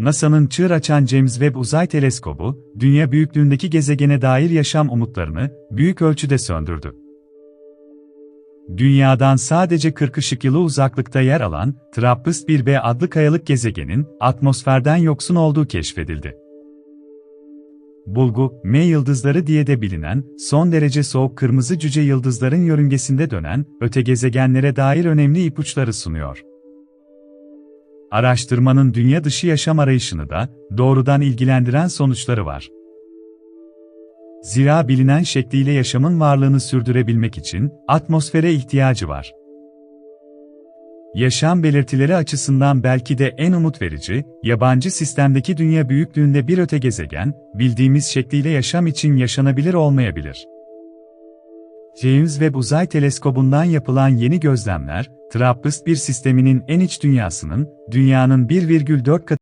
NASA'nın çığır açan James Webb Uzay Teleskobu, dünya büyüklüğündeki gezegene dair yaşam umutlarını büyük ölçüde söndürdü. Dünyadan sadece 40 ışık yılı uzaklıkta yer alan TRAPPIST-1b adlı kayalık gezegenin atmosferden yoksun olduğu keşfedildi. Bulgu, M yıldızları diye de bilinen, son derece soğuk kırmızı cüce yıldızların yörüngesinde dönen, öte gezegenlere dair önemli ipuçları sunuyor. Araştırmanın dünya dışı yaşam arayışını da doğrudan ilgilendiren sonuçları var. Zira bilinen şekliyle yaşamın varlığını sürdürebilmek için atmosfere ihtiyacı var. Yaşam belirtileri açısından belki de en umut verici, yabancı sistemdeki dünya büyüklüğünde bir öte gezegen, bildiğimiz şekliyle yaşam için yaşanabilir olmayabilir. James Webb Uzay Teleskobu'ndan yapılan yeni gözlemler, TRAPPIST-1 sisteminin en iç dünyasının, dünyanın 1,4 katı